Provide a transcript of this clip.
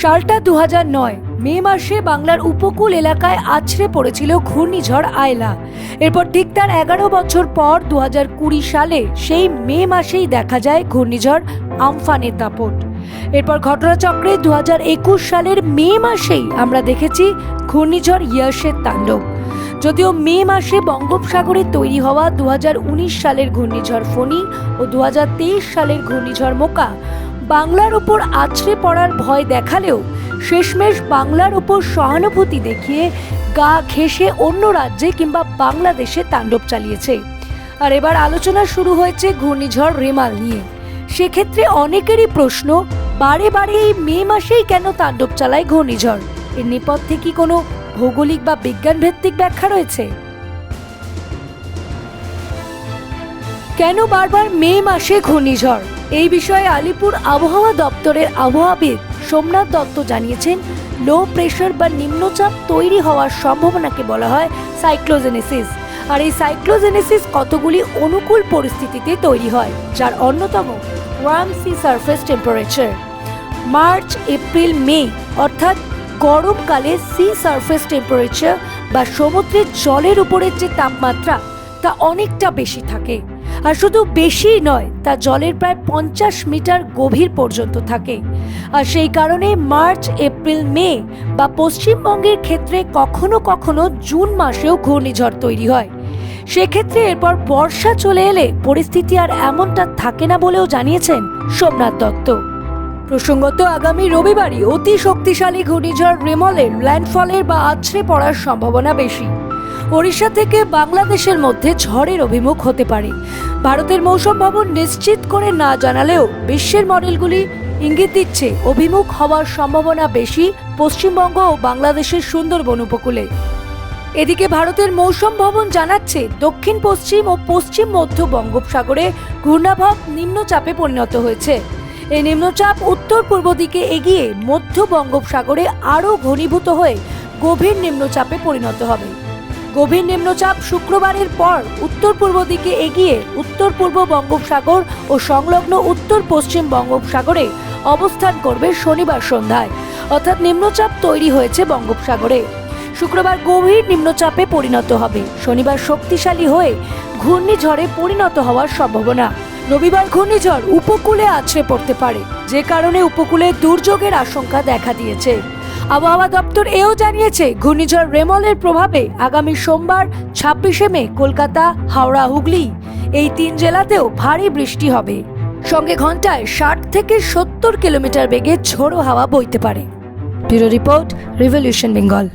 সালটা দু নয়, মে মাসে বাংলার উপকূল এলাকায় আছড়ে পড়েছিল ঘূর্ণিঝড় আয়লা। এরপর ঠিক তার এগারো বছর পর দু কুড়ি সালে সেই মে মাসেই দেখা যায় ঘূর্ণিঝড় আমফানের দাপট। এরপর ঘটনাচক্রে দু একুশ সালের মে মাসেই আমরা দেখেছি ঘূর্ণিঝড় ইয়াসের তাণ্ডব। যদিও মে মাসে বঙ্গোপসাগরে তৈরি হওয়া দু হাজার উনিশ সালের ঘূর্ণিঝড় ফণি ও দু হাজার তেইশ সালের ঘূর্ণিঝড় মোকা বাংলার ওপর আছড়ে পড়ার ভয় দেখালেও শেষমেশ বাংলার ওপর সহানুভূতি দেখিয়ে গা ঘেঁষে অন্য রাজ্যে কিংবা বাংলাদেশে তাণ্ডব চালিয়েছে। আর এবার আলোচনা শুরু হয়েছে ঘূর্ণিঝড় রেমাল নিয়ে। সেক্ষেত্রে অনেকেরই প্রশ্ন, বারে বারে এই মে মাসেই কেন তাণ্ডব চালায় ঘূর্ণিঝড়? এর নেপথ্যে কি কোনো ভৌগোলিক বা বিজ্ঞান ভিত্তিক ব্যাখ্যা রয়েছে? কেন বারবার মে মাসে ঘূর্ণিঝড়? এই বিষয়ে আলিপুর আবহাওয়া দপ্তরের আবহাওয়াবিদ সোমনাথ দত্ত জানিয়েছেন লো প্রেশার বা নিম্নচাপ তৈরি হওয়ার সম্ভাবনাকে বলা হয় সাইক্লোজেনেসিস আর এই সাইক্লোজেনেসিস কতগুলি অনুকূল পরিস্থিতিতে তৈরি হয়? যার অন্যতম warm sea surface temperature March, April, May অর্থাৎ গরমকালে সি সারফেস টেম্পারেচার বা সমুদ্রের জলের উপরের যে তাপমাত্রা, তা অনেকটা বেশি থাকে। আর শুধু বেশি নয়, তা জলের প্রায় পঞ্চাশ মিটার গভীর পর্যন্ত থাকে। আর সেই কারণে মার্চ, এপ্রিল, মে বা পশ্চিমবঙ্গের ক্ষেত্রে কখনো কখনো জুন মাসেও ঘূর্ণিঝড় তৈরি হয়। সেক্ষেত্রে এরপর বর্ষা চলে এলে পরিস্থিতি আর এমনটা থাকে না বলেও জানিয়েছেন সোমনাথ দত্ত। প্রসঙ্গত আগামী রবিবারই অতি শক্তিশালী ঘূর্ণিঝড় রেমলের ল্যান্ডফলের বা আছড়ে পড়ার সম্ভাবনা বেশি। ওড়িশা থেকে বাংলাদেশের মধ্যে ঝড়ের অভিমুখ হতে পারে। ভারতের মৌসুম ভবন নিশ্চিত করে না জানালেও বিশ্বের মডেলগুলি ইঙ্গিত দিচ্ছে অভিমুখ হওয়ার সম্ভাবনা বেশি পশ্চিমবঙ্গ ও বাংলাদেশের সুন্দরবন উপকূলে। এদিকে ভারতের মৌসুম ভবন জানাচ্ছে দক্ষিণ পশ্চিম ও পশ্চিম মধ্য বঙ্গোপসাগরে ঘূর্ণাভাব নিম্নচাপে পরিণত হয়েছে। এই নিম্নচাপ উত্তর পূর্ব দিকে এগিয়ে মধ্য বঙ্গোপসাগরে আরও ঘনীভূত হয়ে গভীর নিম্নচাপে পরিণত হবে। গভীর নিম্নচাপ শুক্রবারের পর উত্তর পূর্ব দিকে এগিয়ে উত্তর পূর্ব বঙ্গোপসাগর ও সংলগ্ন উত্তর পশ্চিম বঙ্গোপসাগরে অবস্থান করবে শনিবার সন্ধ্যায়। অর্থাৎ নিম্নচাপ তৈরি হয়েছে বঙ্গোপসাগরে। শুক্রবার গভীর নিম্নচাপে পরিণত হবে। শনিবার শক্তিশালী হয়ে ঘূর্ণিঝড়ে পরিণত হওয়ার সম্ভাবনা। রবিবার ঘূর্ণিঝড় উপকূলে আছড়ে পড়তে পারে। যে কারণে উপকূলে দুর্যোগের আশঙ্কা দেখা দিয়েছে। আবহাওয়া দপ্তর এও জানিয়েছে, ঘূর্ণিঝড় রেমলের প্রভাবে আগামী সোমবার, ছাব্বিশে মে, কলকাতা, হাওড়া, হুগলি এই তিন জেলাতেও ভারী বৃষ্টি হবে। সঙ্গে ঘন্টায় ষাট থেকে সত্তর কিলোমিটার বেগে ঝোড়ো হাওয়া বইতে পারে। Bureau report, revolution Bengal.